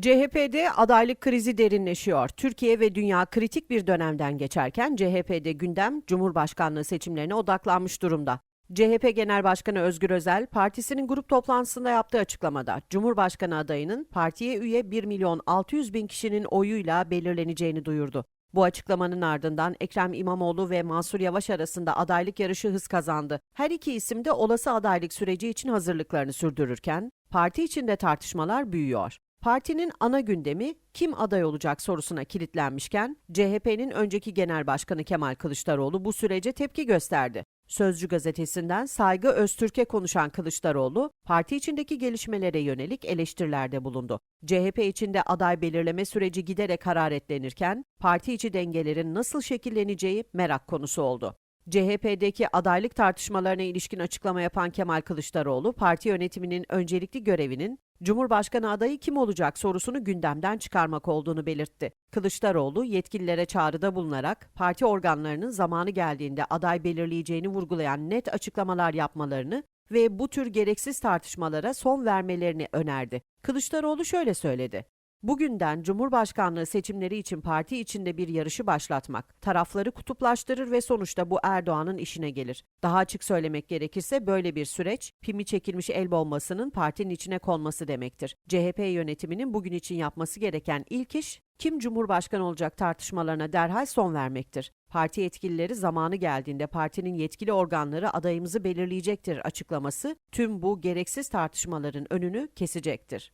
CHP'de adaylık krizi derinleşiyor. Türkiye ve dünya kritik bir dönemden geçerken CHP'de gündem Cumhurbaşkanlığı seçimlerine odaklanmış durumda. CHP Genel Başkanı Özgür Özel, partisinin grup toplantısında yaptığı açıklamada Cumhurbaşkanı adayının partiye üye 1 milyon 600 bin kişinin oyuyla belirleneceğini duyurdu. Bu açıklamanın ardından Ekrem İmamoğlu ve Mansur Yavaş arasında adaylık yarışı hız kazandı. Her iki isim de olası adaylık süreci için hazırlıklarını sürdürürken parti içinde tartışmalar büyüyor. Partinin ana gündemi kim aday olacak sorusuna kilitlenmişken CHP'nin önceki genel başkanı Kemal Kılıçdaroğlu bu sürece tepki gösterdi. Sözcü gazetesinden Saygı Öztürk'e konuşan Kılıçdaroğlu, parti içindeki gelişmelere yönelik eleştirilerde bulundu. CHP içinde aday belirleme süreci giderek hararetlenirken, parti içi dengelerin nasıl şekilleneceği merak konusu oldu. CHP'deki adaylık tartışmalarına ilişkin açıklama yapan Kemal Kılıçdaroğlu, parti yönetiminin öncelikli görevinin Cumhurbaşkanı adayı kim olacak sorusunu gündemden çıkarmak olduğunu belirtti. Kılıçdaroğlu yetkililere çağrıda bulunarak parti organlarının zamanı geldiğinde aday belirleyeceğini vurgulayan net açıklamalar yapmalarını ve bu tür gereksiz tartışmalara son vermelerini önerdi. Kılıçdaroğlu şöyle söyledi. Bugünden Cumhurbaşkanlığı seçimleri için parti içinde bir yarışı başlatmak, tarafları kutuplaştırır ve sonuçta bu Erdoğan'ın işine gelir. Daha açık söylemek gerekirse böyle bir süreç, pimi çekilmiş el bombasının partinin içine konması demektir. CHP yönetiminin bugün için yapması gereken ilk iş, kim Cumhurbaşkanı olacak tartışmalarına derhal son vermektir. Parti yetkilileri zamanı geldiğinde partinin yetkili organları adayımızı belirleyecektir açıklaması, tüm bu gereksiz tartışmaların önünü kesecektir.